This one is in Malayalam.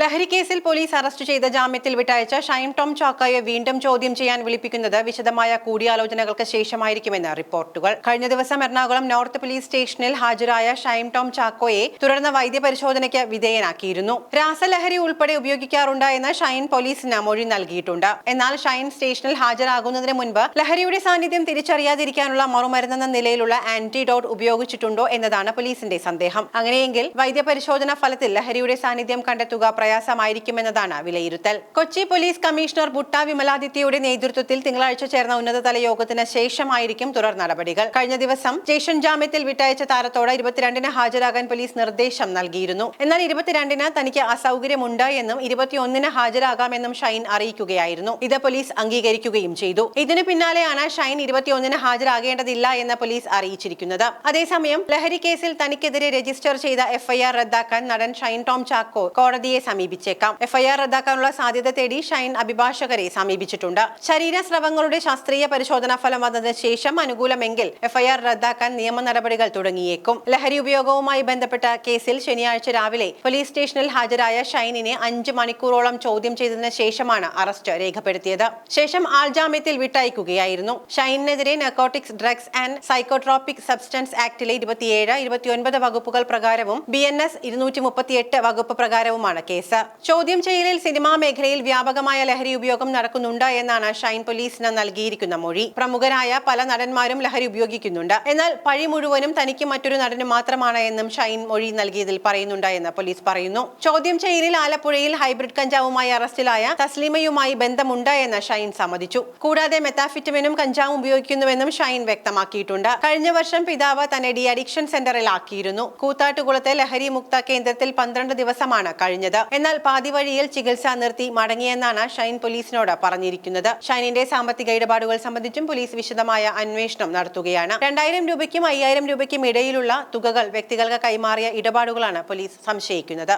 ലഹരി കേസിൽ പോലീസ് അറസ്റ്റ് ചെയ്ത ജാമ്യത്തിൽ വിട്ടയച്ച ഷൈൻ ടോം ചാക്കോയെ വീണ്ടും ചോദ്യം ചെയ്യാൻ വിളിപ്പിക്കുന്നത് വിശദമായ കൂടിയാലോചനകൾക്ക് ശേഷമായിരിക്കുമെന്ന് റിപ്പോർട്ടുകൾ. കഴിഞ്ഞ ദിവസം എറണാകുളം നോർത്ത് പോലീസ് സ്റ്റേഷനിൽ ഹാജരായ ഷൈൻ ടോം ചാക്കോയെ തുടർന്ന് വൈദ്യപരിശോധനയ്ക്ക് വിധേയനാക്കിയിരുന്നു. രാസലഹരി ഉൾപ്പെടെ ഉപയോഗിക്കാറുണ്ട് എന്ന് ഷൈൻ പോലീസിന് മൊഴി നൽകിയിട്ടുണ്ട്. എന്നാൽ ഷൈൻ സ്റ്റേഷനിൽ ഹാജരാകുന്നതിന് മുൻപ് ലഹരിയുടെ സാന്നിധ്യം തിരിച്ചറിയാതിരിക്കാനുള്ള മറുമരുന്നെന്ന നിലയിലുള്ള ആന്റിഡോട്ട് ഉപയോഗിച്ചിട്ടുണ്ടോ എന്നതാണ് പോലീസിന്റെ സന്ദേഹം. അങ്ങനെയെങ്കിൽ വൈദ്യപരിശോധന ഫലത്തിൽ ലഹരിയുടെ സാന്നിധ്യം കണ്ടെത്തുക പ്രയാസമായിരിക്കുമെന്നതാണ് വിലയിരുത്തൽ. കൊച്ചി പോലീസ് കമ്മീഷണർ ബുട്ട വിമലാദിത്യയുടെ നേതൃത്വത്തിൽ തിങ്കളാഴ്ച ചേർന്ന ഉന്നതതല യോഗത്തിന് ശേഷമായിരിക്കും തുടർ നടപടികൾ. കഴിഞ്ഞ ദിവസം ജേഷൻ ജാമ്യത്തിൽ വിട്ടയച്ച താരത്തോട് ഇരുപത്തിരണ്ടിന് ഹാജരാകാൻ പോലീസ് നിർദ്ദേശം നൽകിയിരുന്നു. എന്നാൽ ഇരുപത്തിരണ്ടിന് തനിക്ക് അസൗകര്യമുണ്ട് എന്നും ഇരുപത്തിയൊന്നിന് ഹാജരാകാമെന്നും ഷൈൻ അറിയിക്കുകയായിരുന്നു. ഇത് പോലീസ് അംഗീകരിക്കുകയും ചെയ്തു. ഇതിനു പിന്നാലെയാണ് ഷൈൻ ഇരുപത്തിയൊന്നിന് ഹാജരാകേണ്ടതില്ല എന്ന് പോലീസ് അറിയിച്ചിരിക്കുന്നത്. അതേസമയം ലഹരി കേസിൽ തനിക്കെതിരെ രജിസ്റ്റർ ചെയ്ത എഫ്ഐആർ റദ്ദാക്കാൻ നടൻ ഷൈൻ ടോം ചാക്കോ കോടതിയെ സമീപിച്ചേക്കാം. എഫ്ഐആർ റദ്ദാക്കാനുള്ള സാധ്യത തേടി ഷൈൻ അഭിഭാഷകരെ സമീപിച്ചിട്ടുണ്ട്. ശരീരസ്രവങ്ങളുടെ ശാസ്ത്രീയ പരിശോധനാ ഫലം വന്നതിന് ശേഷം അനുകൂലമെങ്കിൽ എഫ്ഐആർ റദ്ദാക്കാൻ നിയമ നടപടികൾ തുടങ്ങിയേക്കും. ലഹരി ഉപയോഗവുമായി ബന്ധപ്പെട്ട കേസിൽ ശനിയാഴ്ച രാവിലെ പോലീസ് സ്റ്റേഷനിൽ ഹാജരായ ഷൈനിനെ അഞ്ച് മണിക്കൂറോളം ചോദ്യം ചെയ്തതിന് ശേഷമാണ് അറസ്റ്റ് രേഖപ്പെടുത്തിയത്. ശേഷം ആൾജാമ്യത്തിൽ വിട്ടയക്കുകയായിരുന്നു. ഷൈനെതിരെ narcotics drugs and psychotropic substances ആക്ടിലെ ഇരുപത്തിയേഴ് ഇരുപത്തിയൊൻപത് വകുപ്പുകൾ പ്രകാരവും ബി എൻ എസ് ഇരുന്നൂറ്റി മുപ്പത്തിയെട്ട് വകുപ്പ് പ്രകാരവുമാണ് കേസ് ചോദ്യം ചെയ്യലിൽ സിനിമാ മേഖലയിൽ വ്യാപകമായ ലഹരി ഉപയോഗം നടക്കുന്നുണ്ട് എന്നാണ് ഷൈൻ പോലീസിന് നൽകിയിരിക്കുന്ന മൊഴി. പ്രമുഖരായ പല നടന്മാരും ലഹരി ഉപയോഗിക്കുന്നുണ്ട്. എന്നാൽ പഴി മുഴുവനും തനിക്ക് മറ്റൊരു നടന് മാത്രമാണ് എന്നും ഷൈൻ മൊഴി നൽകിയതിൽ പറയുന്നുണ്ട് എന്ന് പോലീസ് പറയുന്നു. ചോദ്യം ചെയ്യലിൽ ആലപ്പുഴയിൽ ഹൈബ്രിഡ് കഞ്ചാവുമായി അറസ്റ്റിലായ തസ്ലീമയുമായി ബന്ധമുണ്ട് എന്ന് ഷൈൻ സമ്മതിച്ചു. കൂടാതെ മെത്താഫിറ്റമിനും കഞ്ചാവും ഉപയോഗിക്കുന്നുവെന്നും ഷൈൻ വ്യക്തമാക്കിയിട്ടുണ്ട്. കഴിഞ്ഞ വർഷം പിതാവ് തന്നെ ഡി അഡിക്ഷൻ സെന്ററിൽ ആക്കിയിരുന്നു കൂത്താട്ടുകുളത്തെ ലഹരി മുക്ത കേന്ദ്രത്തിൽ പന്ത്രണ്ട് ദിവസമാണ് കഴിഞ്ഞത്. എന്നാൽ പാതിവഴിയിൽ ചികിത്സ നിർത്തി മടങ്ങിയെന്നാണ് ഷൈൻ പോലീസിനോട് പറഞ്ഞിരിക്കുന്നത്. ഷൈനിന്റെ സാമ്പത്തിക ഇടപാടുകൾ സംബന്ധിച്ചും പോലീസ് വിശദമായ അന്വേഷണം നടത്തുകയാണ്. രണ്ടായിരം രൂപയ്ക്കും അയ്യായിരം രൂപയ്ക്കും ഇടയിലുള്ള തുകകൾ വ്യക്തികൾക്ക് കൈമാറിയ ഇടപാടുകളാണ് പോലീസ് സംശയിക്കുന്നത്.